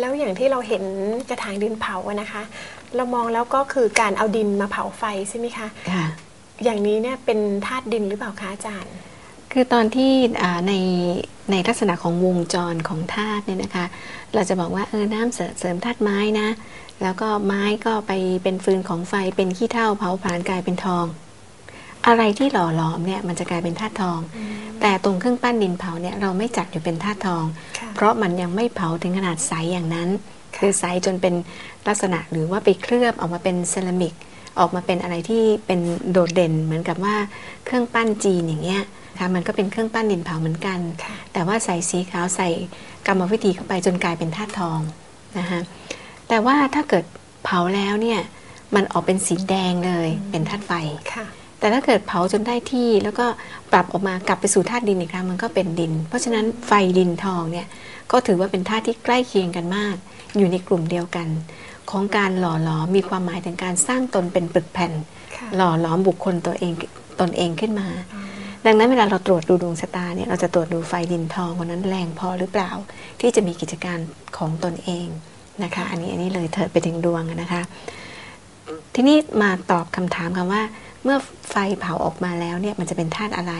แล้วอย่างที่เราเห็นกระถางดินเผาอะนะคะ เรามองแล้วก็คือการเอาดินมาเผาไฟใช่ไหมคะ ค่ะ อย่างนี้เนี่ยเป็นธาตุดินหรือเปล่าคะอาจารย์ คือตอนที่อ่าในในลักษณะของวงจรของธาตุเนี่ยนะคะ เราจะบอกว่าเออน้ำเสริมเสริมธาตุไม้นะ แล้วก็ไม้ก็ไปเป็นฟืนของไฟเป็นขี้เถ้าเผาผลาญกลายเป็นทอง อะไรที่หล่อหลอมเนี่ยมันจะกลายเป็นธาตุทอง แต่ตรงเครื่องปั้นดินเผาเนี่ยเราไม่จัดอยู่เป็นธาตุทองค่ะเพราะมันยังไม่เผาถึงขนาดใสอย่างนั้นค่ะคือใสจนเป็นลักษณะหรือว่าไปเคลือบออกมาเป็นเซรามิก ออกมาเป็นอะไรที่เป็นโดดเด่นเหมือนกับว่าเครื่องปั้นจีนอย่างเงี้ยค่ะมันก็เป็นเครื่องปั้นดินเผาเหมือนกันค่ะแต่ว่าใส่สีขาวใส่กรรมวิธีเข้าไปจนกลายเป็นธาตุทองนะคะแต่ว่าถ้าเกิดเผาแล้วเนี่ยมันออกเป็นสีแดงเลยเป็นธาตุไฟค่ะ แต่ถ้าเกิดเผาจนได้ที่แล้วก็ปรับออกมากลับไปสู่ธาตุดินอีกครั้งมันก็เป็นดิน เพราะฉะนั้นไฟดินทองเนี่ยก็ถือว่าเป็นธาตุที่ใกล้เคียงกันมาก อยู่ในกลุ่มเดียวกัน ของการหล่อหลอมมีความหมายถึงการสร้างตนเป็นปึกแผ่นค่ะหล่อหลอมบุคคลตัวเองตนเองขึ้นมา ดังนั้นเวลาเราตรวจดูดวงชะตาเนี่ยเราจะตรวจดูไฟดินทองคนนั้นแรงพอหรือเปล่า ที่จะมีกิจการของตนเองนะคะ อันนี้อันนี้เลยเถิดไปถึงดวงอะนะคะ ทีนี้มาตอบคำถามคำว่า เมื่อไฟเผาออกมาแล้วเนี่ยมันจะเป็นธาตุอะไร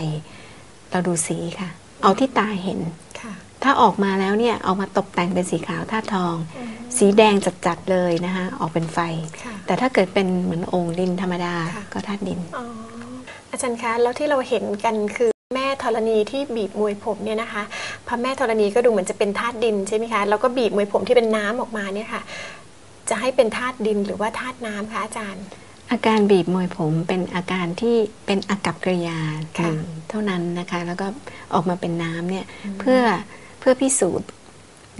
เราดูสีค่ะ เอาที่ตาเห็นค่ะถ้าออกมาแล้วเนี่ยเอามาตกแต่งเป็นสีขาวธาตุทอง สีแดงจัดๆเลยนะคะออกเป็นไฟค่ะแต่ถ้าเกิดเป็นเหมือนองค์ดินธรรมดาค่ะก็ธาตุดินอ๋ออาจารย์คะแล้วที่เราเห็นกันคือแม่ธรณีที่บีบมวยผมเนี่ยนะคะพระแม่ธรณีก็ดูเหมือนจะเป็นธาตุดินใช่ไหมคะแล้วก็บีบมวยผมที่เป็นน้ำออกมาเนี่ยค่ะ จะให้เป็นธาตุดินหรือว่าธาตุน้ำคะอาจารย์ อาการบีบมวยผมเป็นอาการที่เป็นอากับกริยาหค่ะนึ่งเท่านั้นนะคะ แล้วก็ออกมาเป็นน้ำเนี่ยเพื่อเพื่อพิสูจน์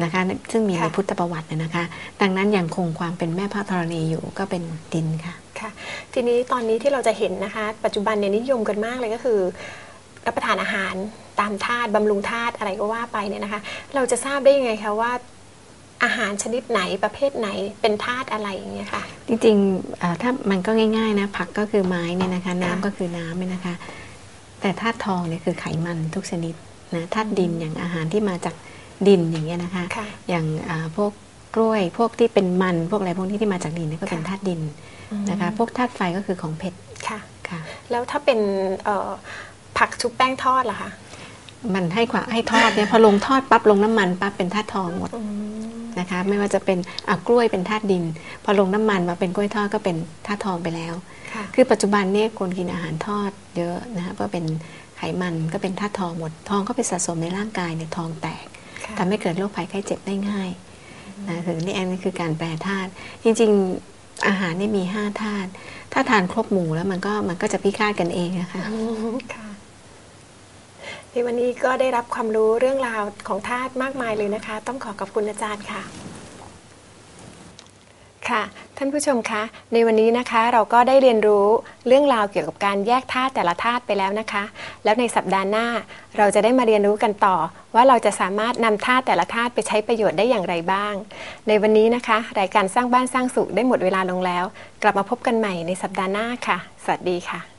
นะคะซึ่งมีในค่ะพุทธประวัตินะนะคะ ดังนั้นยังคงความเป็นแม่พระธรณีอยู่ก็เป็นดินค่ะค่ะ ทีนี้ตอนนี้ที่เราจะเห็นนะคะ ปัจจุบันเนี่ยนิยมกันมากเลยก็คือ รับประทานอาหารตามธาตุบำรุงธาตุอะไรก็ว่าไปเนี่ยนะคะ เราจะทราบได้ยังไงคะว่า อาหารชนิดไหนประเภทไหนเป็นธาตุอะไรอย่างเงี้ยค่ะ จริงๆอ่าถ้ามันก็ง่ายๆนะผักก็คือไม้เนี่ยนะคะ น้ำก็คือน้ำเนี่ยนะคะ แต่ธาตุทองเนี่ยคือไขมันทุกชนิดนะธาตุดินอย่างอาหารที่มาจากดินอย่างเงี้ยนะคะค่ะอย่างอ่าพวกกล้วยพวกที่เป็นมันพวกอะไรพวกนี้ที่มาจากดินเนี่ยก็เป็นค่ะธาตุดินนะคะ พวกธาตุไฟก็คือของเผ็ดค่ะค่ะ แล้วถ้าเป็นเอ่อผักชุบแป้งทอดล่ะคะมันให้ความให้ทอดเนี่ยพอลงทอดปั๊บลงน้ำมันปั๊บเป็นธาตุทองหมด นะคะ ไม่ว่าจะเป็นอะกล้วยเป็นธาตุดิน พอลงน้ำมันมาเป็นกล้วยทอดก็เป็นธาตุทองไปแล้วค่ะคือปัจจุบันเนี่ยคนกินอาหารทอดเยอะนะคะเพราะเป็นไขมันก็เป็นธาตุทองหมด ทองก็ไปสะสมในร่างกายเนี่ยทองแตกค่ะทำให้เกิดโรคภัยไข้เจ็บได้ง่ายนะคือนี่อันนี้คือการแปรธาตุจริงๆอาหารเนี่ยมีห้าธาตุถ้าทานครบหมู่แล้วมันก็มันก็จะพิฆาตกันเองนะคะ ค่ะในวันนี้ก็ได้รับความรู้เรื่องราวของธาตุมากมายเลยนะคะ ต้องขอขอบคุณอาจารย์ค่ะ ค่ะ ท่านผู้ชมคะ ในวันนี้นะคะเราก็ได้เรียนรู้เรื่องราวเกี่ยวกับการแยกธาตุแต่ละธาตุไปแล้วนะคะ แล้วในสัปดาห์หน้าเราจะได้มาเรียนรู้กันต่อ ว่าเราจะสามารถนำธาตุแต่ละธาตุไปใช้ประโยชน์ได้อย่างไรบ้าง ในวันนี้นะคะ รายการสร้างบ้านสร้างสุขได้หมดเวลาลงแล้ว กลับมาพบกันใหม่ในสัปดาห์หน้าค่ะ สวัสดีค่ะ